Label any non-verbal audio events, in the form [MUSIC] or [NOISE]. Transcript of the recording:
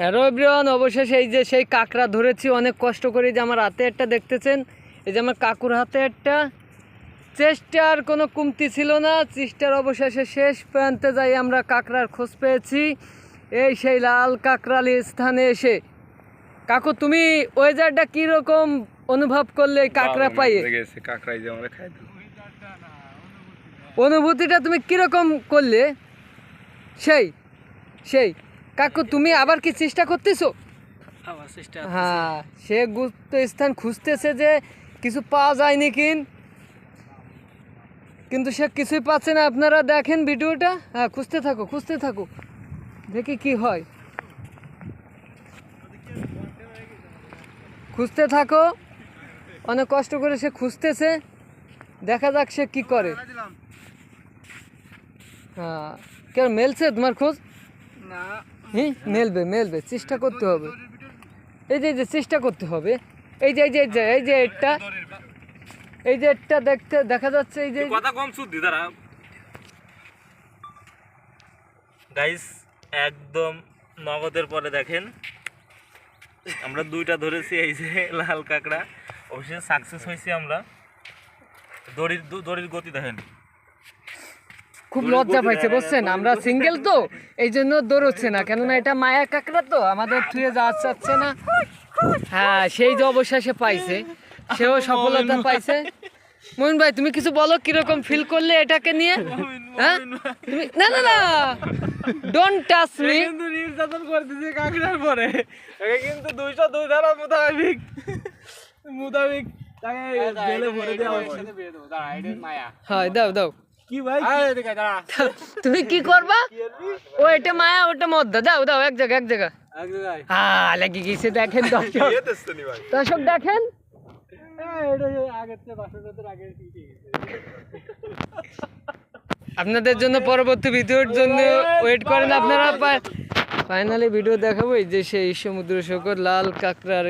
Hello everyone অবশেষে এই যে সেই কাঁকড়া ধরেছি অনেক কষ্ট করে যে আমার হাতে একটা দেখতেছেন। এই যে আমার কাকুর হাতে একটা। চেষ্টার কোনো কমতি ছিল না চেষ্টার অবশেষে শেষ প্রান্তে যাই আমরা কাঁকড়ার খোঁজ পেয়েছি। এই সেই লাল কাঁকড়ালি স্থানে এসে। কাকু তুমি ওয়েদারটা কীরকম অনুভব করলে কাঁকড়া পাইয়ে কাঁকড়াই যে আমরা খাই অনুভূতিটা তুমি কীরকম করলে? সেই সেই। কাকু তুমি আবার কি চেষ্টা করতেছো? হ্যাঁ সে গুপ্ত স্থান খুঁজতেছে যে কিছু পাওয়া যায়নি কিন কিন্তু সে কিছুই পাচ্ছে না। আপনারা দেখেন ভিডিওটা। হ্যাঁ খুঁজতে থাকো খুঁজতে থাকো। দেখি কি হয়। খুঁজতে থাকো। অনেক কষ্ট করে সে খুঁজতেছে। দেখা যাক সে কি করে। হ্যাঁ কেন মেলছে তোমার খোঁজ? না। হ্যাঁ মেলবে মেলবে, চেষ্টা করতে হবে। এই যে এই যে, চেষ্টা করতে হবে। এই যে এই যে এই যে এটা এই যে এটা দেখতে, দেখা যাচ্ছে এই যে কথা কম শুদ্ধি দাঁড়া। গাইস একদম নগদের পরে দেখেন। আমরা দুইটা ধরেছি, এই যে লাল কাঁকড়া। অবশ্যই সাকসেস হয়েছি আমরা। দড়ির দড়ির গতি দেখেন। খুব লজ্জা পাইছে বুঝছেন? আমরা সিঙ্গেল তো এই জন্য দৌড়চ্ছে না। কেননা এটা মায়া কাঁকড়া তো আমাদের থুয়ে যাওয়া চাচ্ছে না। হ্যাঁ সেই যে অবশেষে পাইছে সেও সফলতা পাইছে। মোহন ভাই তুমি কিছু বলো কীরকম ফিল করলে এটাকে নিয়ে? হ্যাঁ? তুমি না না না! ডোন্ট টাচ মি কিন্তু নির্যাতন করে দিছে কাঁকড়ার পরে। একে কিন্তু দুইশো দুই ধারা মোতাবেক মোতাবেক তাকে জেলে ভরে দেওয়া হয় দাও দাও। কি ভাই? তুমি কি করবা? ও এটা মায়া দাও দাও এক জায়গা এক জায়গা এক জায়গায়। হ্যাঁ লেগে গেছে দেখেন দর্শক। [LAUGHS] দর্শক দেখেন। আপনাদের জন্য পরবর্তী ভিডিওর জন্য ওয়েট করেন আপনারা। ফাইনালি ভিডিও দেখাবো এই যে সেই সমুদ্র সৈকত লাল কাঁকড়ার